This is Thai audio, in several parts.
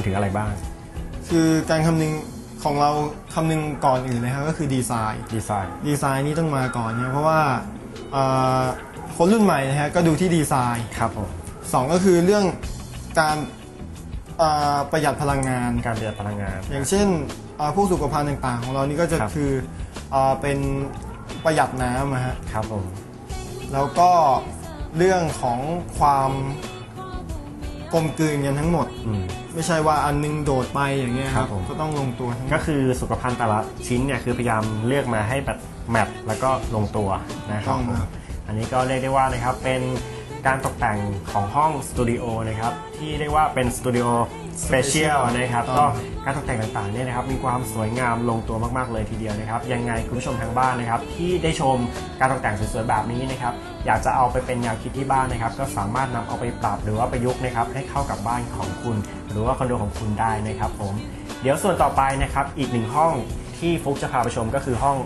ณถึงอะไรบ้าง คือการคำนึงของเราคำนึงก่อนอื่นเลยครับก็คือดีไซน์ดีไซน์ดีไซน์นี่ต้องมาก่อนเนี่ยเพราะว่าเอ่อคนรุ่นใหม่นะฮะก็ดูที่ดีไซน์ครับผมสองก็คือเรื่องการเอ่อประหยัดพลังงาน การประหยัดพลังงาน อย่างเช่นเอ่อพวกสุขภัณฑ์ต่างๆ ของเรานี่ก็จะครับ คือเอ่อเป็นประหยัดน้ำนะฮะครับผมแล้วก็เรื่องของความกลมกลืนกันทั้งหมด อืม ไม่ใช่ว่าอันนึงโดดไปอย่างเงี้ยคครัรับบผม ก็ต้องลงตัวทั้งหมก็ดคือสุขภัณฑ์แต่ละชิ้นเนี่ยคือพยายามเลือกมาให้แบบแมทแล้วก็ลงตัวนะครับต้องผมครับอันนี้ก็เรียกได้ว่านะครับเป็น การตกแต่งของห้องสตูดิโอนะครับที่เรียกว่าเป็นสตูดิโอสเปเชียลนะครับก็การตกแต่งต่างๆเนี่ยนะครับมีความสวยงามลงตัวมากๆเลยทีเดียวนะครับยังไงคุณผู้ชมทางบ้านนะครับที่ได้ชมการตกแต่งสวยๆแบบนี้นะครับอยากจะเอาไปเป็นแนวคิดที่บ้านนะครับก็สามารถนำเอาไปปรับหรือว่าประยุกต์นะครับให้เข้ากับบ้านของคุณ หรือว่าคอนโดของคุณได้นะครับผมเดี๋ยวส่วนต่อไปนะครับอีกหนึ่งห้องที่ฟุกจะพาไปชมก็คือห้อง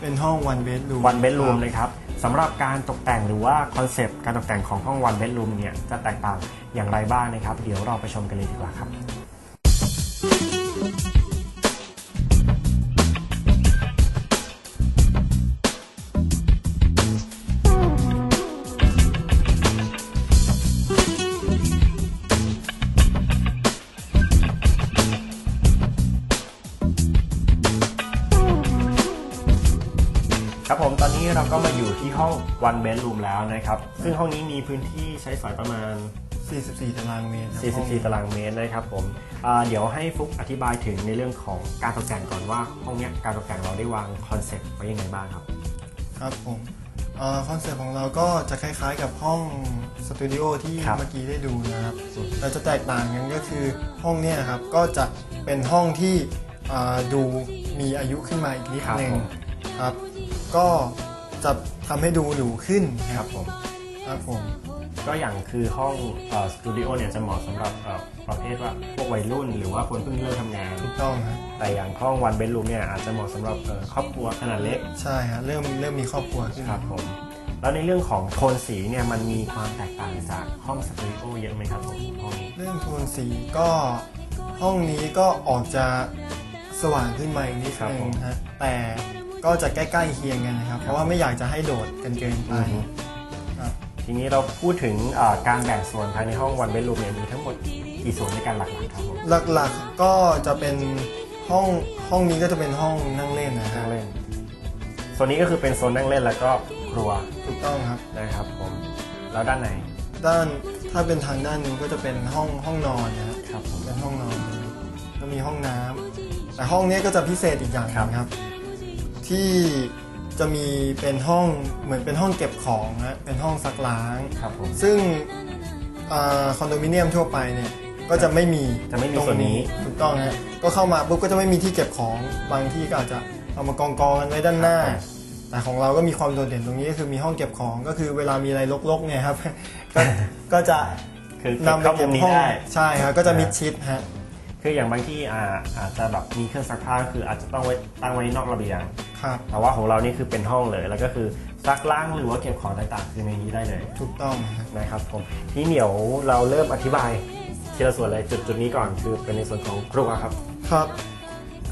เป็นห้อง one bedroom one bedroom นะครับ สำหรับการตกแต่งหรือว่าคอนเซปต์การตกแต่งของห้องวันเบดรูมเนี่ยจะแตกต่างอย่างไรบ้างนะครับ เดี๋ยวเราไปชมกันเลยดีกว่าครับ นนี้เราก็มาอยู่ที่ห้อง one bedroom แล้วนะครับ ซึ่งห้องนี้มีพื้นที่ใช้สอยประมาณ 44 ตารางเมตรครับ44 ตารางเมตรนะครับผมอ่าเดี๋ยวให้ฟุกอธิบายถึงในเรื่องของการตกแต่งก่อนว่าห้องเนี้ยการตกแต่งเราได้วางคอนเซ็ปต์ไว้ยังไงบ้างครับ ครับผมคอนเซ็ปต์ของเราก็จะคล้ายๆกับห้องสตูดิโอที่ครับ เมื่อกี้ได้ดูนะครับแต่จะแตกต่างกันก็คือห้องเนี้ยครับก็จะเป็นห้องที่อ่าดูมีอายุขึ้นมาอีกนิดครับนึงผม ครับ ก็ จะทำให้ดูหรูขึ้นครับผมครับผม ก็อย่างคือห้องสตูดิโอเนี่ยจะเหมาะสำหรับเอ่อประเภทว่าพวกวัยรุ่น หรือว่าคนเพิ่งเริ่มทำงานถูกต้องครับแต่อย่างห้องวันเบดรูมเนี่ยอาจจะเหมาะสำหรับเอ่อครอบครัวขนาดเล็ก ใช่ฮะเริ่มเริ่มมีครอบครัวขึ้นครับผมแล้วในเรื่องของโทนสีเนี่ยมันมีความแตกต่างจากห้องสตูดิโอเยอะไหมครับผมห้องนี้เรื่องโทนสีก็ห้องนี้ก็ออกจะสว่างขึ้นมาอีกนิดนึงฮะแต่ ก็จะใกล้ๆเคียงกันนะครับ เพราะว่าไม่อยากจะให้โดดกันเกินไปครับ ทีนี้เราพูดถึงเอ่อการแบ่งส่วนภายในห้องวันเบดรูมเนี่ยมีทั้งหมดกี่ส่วนในการหลักๆครับผมหลักๆก็จะเป็นห้องห้องนี้ก็จะเป็นห้องนั่งเล่นนะฮะนั่งเล่นโซนนี้ก็คือเป็นโซนนั่งเล่นแล้วก็ครัวถูกต้องครับ นะครับผมแล้วด้านไหนด้านถ้าเป็นทางด้านนู้นก็จะเป็นห้องห้องนอนนะฮะครับผม เป็นห้องนอนเลยก็มีห้องน้ำแต่ห้องนี้ก็จะพิเศษอีกอย่างหนึงครับ ที่จะมีเป็นห้องเหมือนเป็นห้องเก็บของนะเป็นห้องซักล้าง ครับผม ซึ่งอาคอนโดมิเนียมทั่วไปเนี่ยก็จะไม่มีจะไม่มีตรงส่วนนี้ ถูกต้องฮะก็เข้ามาปุ๊บก็จะไม่มีที่เก็บของบางที่ก็อาจจะเอามากองกองๆกันไว้ด้านหน้า แต่ของเราก็มีความโดดเด่นตรงนี้ก็คือมีห้องเก็บของก็คือเวลามีอะไรรกๆเนี่ยครับ ก็ก็จะคือเก็บนำไปเข้ามุเก็บมนี้ห้องได้ ใช่ครับก็จะมิดชิดฮะ คืออย่างบางที่อ่าอาจจะแบบมีเครื่องซักผ้าก็คืออาจจะต้องไว้ตั้งไว้นอกระเบียง ครับ แต่ว่าของเรานี่คือเป็นห้องเลย แล้วก็คือซักล้างหรือว่าเก็บของต่างๆคือในนี้ได้เลยถูกต้องฮะนะครับผมทีนี้เดี๋ยวเราเริ่มอธิบายทีละส่วนเลยจุดจุดนี้ก่อนคือเป็นในส่วนของครัวครับ ครับ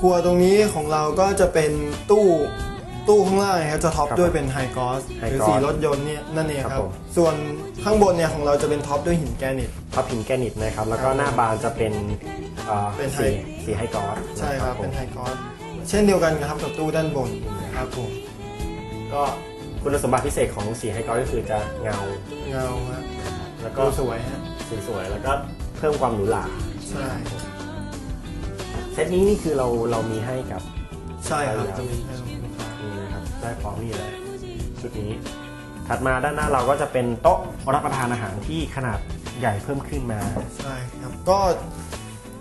ครัวตรงนี้ของเราก็จะเป็นตู้ตู้ข้างล่างนะครับจะท็อปครับด้วยเป็นไฮกอส High หรือ gloss สีรถยนต์เนี่ยนั่นเองครับครับผม ส่วนข้างบนเนี่ยของเราจะเป็นท็อปด้วยหินแกรนิต พับพิงแกรนิตนะครับ แล้วก็หน้าบานจะเป็น อ่าเป็นไฮ สีสีไฮกรอสใช่ครับผเป็มนไฮกอสเช่นเดียวกันครับกับตู้ด้านบนครับผมก็คุณสมบัติพิเศษของสีไฮกรอสก็คือจะเงา เงาฮะแล้วก็ดูสวยฮะสีสวย แล้วก็เพิ่มความหรูหราใช่ เซตนี้นี่คือเราเรามีให้กับ ใช่ครับใช่ครับจะมีให้ลูกค้านี่นะครับได้พร้อมนี่เลยชุดนี้ ถัดมาด้านหน้าเราก็จะเป็นโต๊ะรับประทานอาหารที่ขนาดใหญ่เพิ่มขึ้นมา ใช่ครับ ก็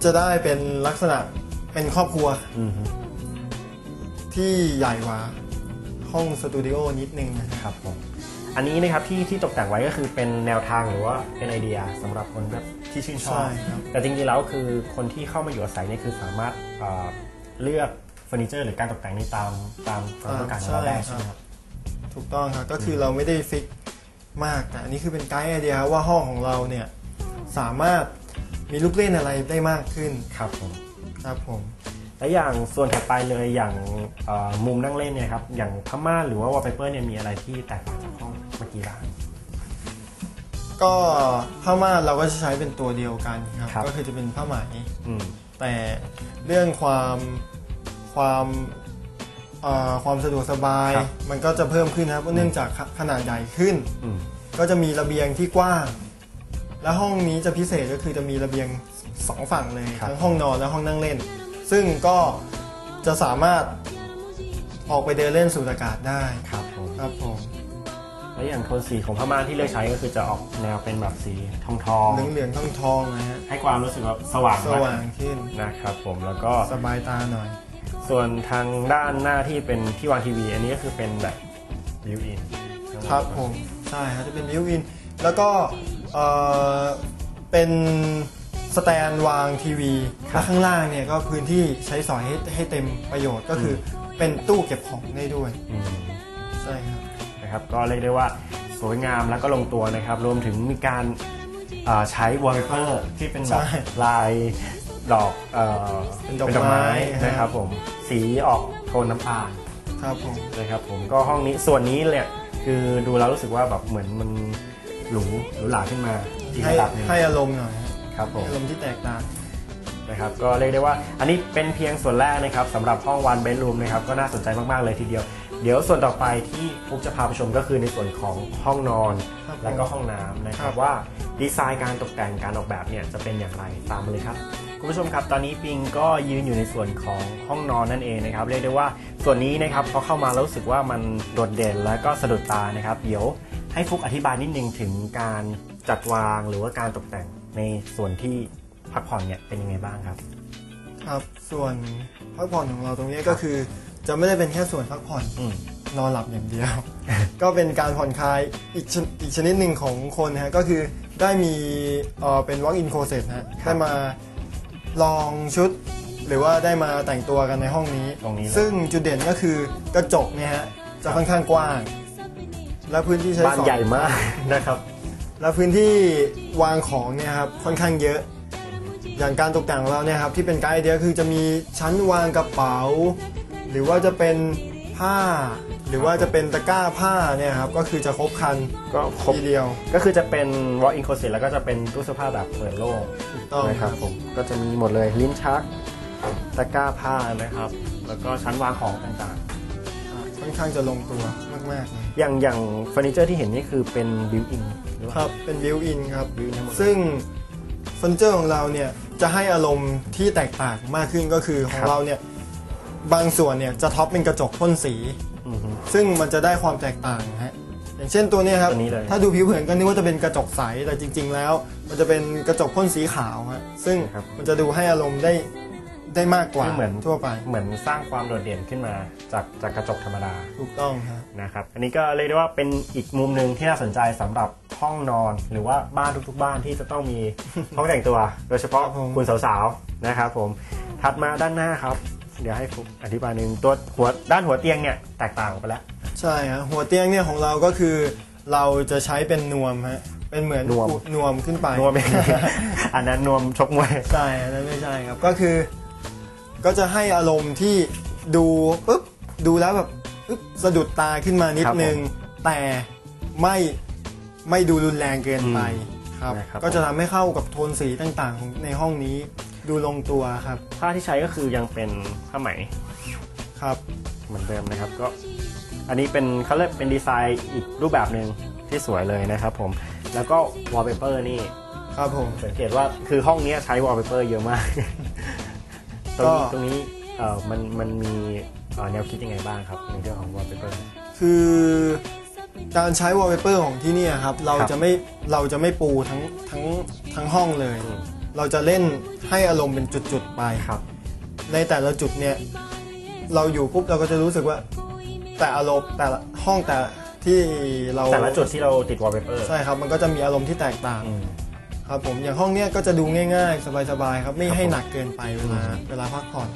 จะได้เป็นลักษณะเป็นครอบครัวอือฮึที่ใหญ่กว่าห้องสตูดิโอนิดนึงนะครับครับผมอันนี้นะครับที่ที่ตกแต่งไว้ก็คือเป็นแนวทางหรือว่าเป็นไอเดียสำหรับคนแบบที่ชื่นชอบใช่ครับแต่จริงๆแล้วคือคนที่เข้ามาอยู่อาศัยเนี่ยคือสามารถเอ่อเลือกเฟอร์นิเจอร์ หรือการตกแต่งนี้ตามตามความต้องการของเราได้ใช่ไหมครับถูกต้องครับก็คือเราไม่ได้ฟิกมากแต่อันนี้คือเป็นไกด์ไอเดียครับว่าห้องของเราเนี่ยสามารถ มีลูกเล่นอะไรได้มากขึ้นครับผมครับผมและอย่างส่วนถัดไปเลยอย่างเอ่อมุมนั่งเล่นเนี่ยครับอย่างผ้าม่านหรือว่าวอลเปเปอร์เนี่ยมีอะไรที่แตกต่างจากห้องเมื่อกี้บ้างก็ผ้าม่านเราก็จะใช้เป็นตัวเดียวกันครับครับก็คือจะเป็นผ้าไหมอืมแต่เรื่องความความเอ่อความสะดวกสบายครับมันก็จะเพิ่มขึ้นนะครับเพราะเนื่องจากขขนาดใหญ่ขึ้นอืมก็จะมีระเบียงที่กว้าง และห้องนี้จะพิเศษก็คือจะมีระเบียงสองฝั่งเลยครับ ทั้งห้องนอนและห้องนั่งเล่น ซึ่งก็จะสามารถออกไปเดินเล่นสูดอากาศได้ครับผมครับผมและอย่างโทนสีของผ้าม่านที่เลือกใช้ก็คือจะออกแนวเป็นแบบสีทองทองเหลืองเหลืองๆทองทองๆนะฮะให้ความรู้สึกแบบสว่างสมากว่างขึ้นนะครับผมแล้วก็สบายตาหน่อย ส่วนทางด้านหน้าที่เป็นที่วางทีวี อันนี้ก็คือเป็นแบบบิวอินครับผมใช่ครับจะเป็นบิวอินแล้วก็ เอ่อเป็นสแตนวางทีวีและข้างล่างเนี่ยก็พื้นที่ใช้สอยให้ให้เต็มประโยชน์ก็คือเป็นตู้เก็บของได้ด้วยอืมใช่ครับ นะครับก็เรียกได้ว่าสวยงามแล้วก็ลงตัวนะครับ รวมถึงมีการอ่าใช้วอลเปเปอร์ที่เป็นแบบใช่ลายดอกเอ่อเป็นดอกไม้นะครับผมสีออกโทนน้ำตาล ครับผม นะครับผมก็ห้องนี้ส่วนนี้เนี่ยคือดูแล้วรู้สึกว่าแบบเหมือนมัน หรูหรูหราขึ้นมาอีกให้ระดับหนึงให้อารมณ์หน่อยฮะครับผม อารมณ์ที่แตกต่าง นะครับก็เรียกได้ว่าอันนี้เป็นเพียงส่วนแรกนะครับสำหรับห้องวันเบดรูมนะครับก็น่าสนใจมาก ๆ เลยทีเดียว เดี๋ยวส่วนต่อไปที่ฟุกจะพาไปชมก็คือในส่วนของห้องนอน ครับและก็ห้องน้ำนะคครัรับบ ว่าดีไซน์การตกแต่งการออกแบบเนี่ยจะเป็นอย่างไรตามมาเลยครับ คุณผู้ชมครับตอนนี้ปิงก็ยืนอยู่ในส่วนของห้องนอนนั่นเองนะครับเรียกได้ว่าส่วนนี้นะครับพอเข้ามาแล้วรู้สึกว่ามันโดดเด่นและก็สะดุดตานะครับเดี๋ยว ให้ฟุกอธิบายนิดนึงถึงการจัดวางหรือว่าการตกแต่งในส่วนที่พักผ่อนเนี่ยเป็นยังไงบ้างครับ ครับ ส่วนพักผ่อนของเราตรงนี้ก็คือจะไม่ได้เป็นแค่ส่วนพักผ่อนอืมนอนหลับอย่างเดียว ก็เป็นการผ่อนคลายอีกชนอีกชนิดหนึ่งของคนนะฮะก็คือได้มีเอ่อเป็น walk in closet นะฮะครับได้มาลองชุด หรือว่าได้มาแต่งตัวกันในห้องนี้ตรงนี้เลยซึ่งจุดเด่นก็คือกระจกเนี่ยฮะจะค่อนข้างกว้าง และพื้นที่ใช้บ้านสอยใหญ่มากนะครับ และพื้นที่วางของเนี่ยครับค่อนข้างเยอะ อย่างการตกแต่งของเราเนี่ยครับที่เป็นไกด์ไอเดียคือจะมีชั้นวางกระเป๋า หรือว่าจะเป็นผ้า หรือว่าจะเป็นตะกร้าผ้าเนี่ยครับก็คือจะครบครันก็ครบทีเดียว ก็คือจะเป็น walk in closet แล้วก็จะเป็นตู้เสื้อผ้าแบบเปิดโล่งถูกต้องนะครับผมก็จะมีหมดเลยลิ้นชักตะกร้าผ้านะครับ แล้วก็ชั้นวางของต่างค่อนข้างจะลงตัวมากๆเลยๆ อย่างอย่างเฟอร์นิเจอร์ที่เห็นนี่คือเป็นบิวอินหรือคว่ารับเป็นบิวอินครับ บิวอินทั้งหมด ซึ่งเฟอร์นิเจอร์ของเราเนี่ยจะให้อารมณ์ที่แตกต่างมากขึ้นก็คือของเราเนี่ยบางส่วนเนี่ยจะท็อปเป็นกระจกพ่นสี อือฮึ ซึ่งมันจะได้ความแตกต่างฮะอย่างเช่นตัวเนี้ยครับ ตัวนี้เลย ถ้าดูผิวเผินก็นึกว่าจะเป็นกระจกใสแต่จริง ๆ แล้ว มันจะเป็นกระจกพ่นสีขาวฮะซึ่งมันจะดูให้อารมณ์ได้ ได้มากกว่าเหมือนทั่วไป เหมือนสร้างความโดดเด่นขึ้นมาจากจากกระจกธรรมดาถูกต้องฮะนะครับอันนี้ก็เรียกได้ว่าเป็นอีกมุมหนึ่งที่น่าสนใจสำหรับห้องนอน หรือว่าบ้านทุกๆบ้านที่จะต้องมีห้องแต่งตัว โดยเฉพาะคุณสาวๆนะครับผมถัดมาด้านหน้าครับ เดี๋ยวให้ฟุกอธิบายหนึ่งตัวหัวด้านหัวเตียงเนี่ยแตกต่างออกไปแล้ว ใช่ฮะหัวเตียงเนี่ยของเราก็คือเราจะใช้เป็นนวมฮะเป็นเหมือนนวมอุนวมขึ้นไปนวมเองอันนั้นนวมชกมวยใช่อันนั้นไม่ใช่ครับก็คือ ก็จะให้อารมณ์ที่ดูปุ๊บดูแล้วแบบปึ๊บสะดุดตาขึ้นมานิดครับผมนึง แต่ไม่ไม่ดูรุนแรงเกินไปครับนะครับ ก็จะทำให้เข้ากับโทนสีต่างๆของในห้องนี้ดูลงตัวครับผ้าที่ใช้ก็คือยังเป็นผ้าไหมครับ เหมือนเดิมนะครับก็อันนี้เป็นเขาเรียกเป็นดีไซน์อีกรูปแบบหนึ่งที่สวยเลยนะครับผมแล้วก็วอลเปเปอร์นี่ครับผมสังเกตว่าคือห้องเนี้ยใช้วอลเปเปอร์เยอะมาก ตรงก็นี้ตรงนี้เอ่อมันมันมีเอ่อแนวคิดยังไงบ้างครับในเรื่องของวอลเปเปอร์คือการใช้วอลเปเปอร์ของที่เนี่ยครับเราครับจะไม่เราจะไม่ปูทั้งทั้งทั้งห้องเลย เราจะเล่นให้อารมณ์เป็นจุดๆไปครับ ในแต่ละจุดเนี่ยเราอยู่ปุ๊บเราก็จะรู้สึกว่าแต่อารมณ์แต่ละห้องแต่ที่เราแต่ละจุดที่เราติดวอลเปเปอร์ใช่ครับ มันก็จะมีอารมณ์ที่แตกต่างอืม ครับผมอย่างห้องเนี้ยก็จะดูง่ายๆ สบายๆครับไม่ครับให้ผมหนักเกินไปเวลาอืมเวลาพักผ่อน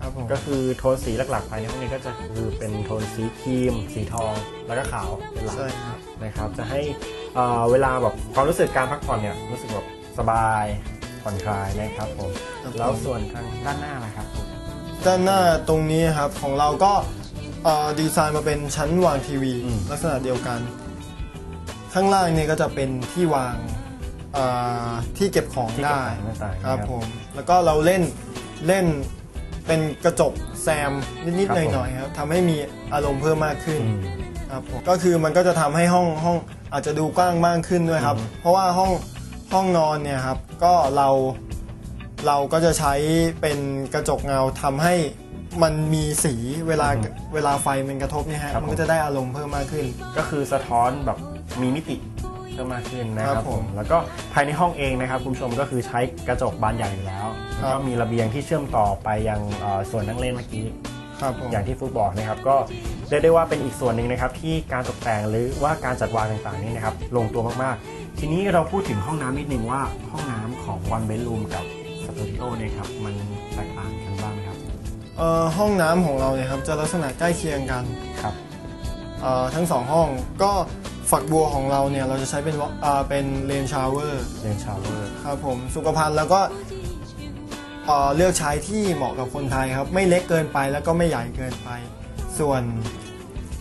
ครับผมก็คือโทนสีหลักๆภายในห้องนี้ก็จะคือเป็นโทนสีครีม สีทองแล้วก็ขาวเป็นหลักใช่ครับนะครับ จะให้เอ่อเวลาแบบความรู้สึกการพักผ่อนเนี่ยรู้สึกแบบสบายผ่อนคลายนะครับผมครับแล้วส่วนทางด้านหน้าล่ะครับผมด้านหน้าตรงนี้ครับของเราก็เอ่อดีไซน์มาเป็นชั้นวางทีวี ลักษณะเดียวกัน ข้างล่างเนี่ยก็จะเป็นที่วางเอ่อที่เก็บของที่เก็บได้ของต่างๆครับนะผมแล้วก็เราเล่นเล่นเป็นกระจกแซมนิดครับผม ๆหน่อยๆครับทำให้มีอารมณ์เพิ่มมากขึ้น อืม ครับผมก็คือมันก็จะทำให้ห้องห้องอาจจะดูกว้างมากขึ้นด้วยครับอือฮึเพราะว่าห้องห้องนอนเนี่ยครับก็เราเราก็จะใช้เป็นกระจกเงาทำให้มันมีสีเวลาเวลาไฟมันกระทบเนี่ยฮะครับมันก็จะได้อารมณ์เพิ่มมากขึ้น ก็คือสะท้อนแบบมีมิติ เพิ่มมากขึ้นนะคครัรับบผผมมแล้วก็ภายในห้องเองนะครับคุณผู้ชมก็คือใช้กระจกบานใหญ่อยู่แล้วครับแล้วก็มีระเบียงที่เชื่อมต่อไปยังเอ่อส่วนนั่งเล่นเมื่อกี้ ครับผม อย่างที่ฟุตบอกนะครับก็เรียกได้ว่าเป็นอีกส่วนหนึ่งนะครับที่การตกแต่งหรือว่าการจัดวางต่างๆนี่นะครับลงตัวมากๆ ทีนี้เราพูดถึงห้องน้ำนิดนึงว่าห้องน้ำของ one bedroom กับสตูดิโอเนี่ยครับมันแตกต่างกันบ้างไหมครับเอ่อห้องน้ำของเราเนี่ยครับจะลักษณะใกล้เคียงกันครับ เอ่อทั้งสองห้องก็ ฝักบัวของเราเนี่ยเราจะใช้เป็นวะเอ่อเป็นเลนชาวเวอร์เรนชาวเวอร์ครับผมสุขภัณฑ์แล้วก็เอ่อเลือกใช้ที่เหมาะกับคนไทยครับ ไม่เล็กเกินไปแล้วก็ไม่ใหญ่เกินไป ส่วน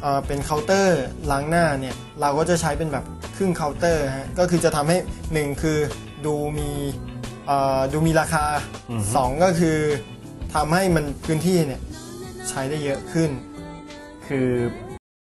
เอ่อเป็นเคาน์เตอร์ล้างหน้าเนี่ยเราก็จะใช้เป็นแบบครึ่งเคาน์เตอร์ฮะก็คือจะทำให้หนึ่งคือดูมีเอ่อดูมีราคาสองก็คือทำให้มันพื้นที่เนี่ยใช้ได้เยอะขึ้น คือ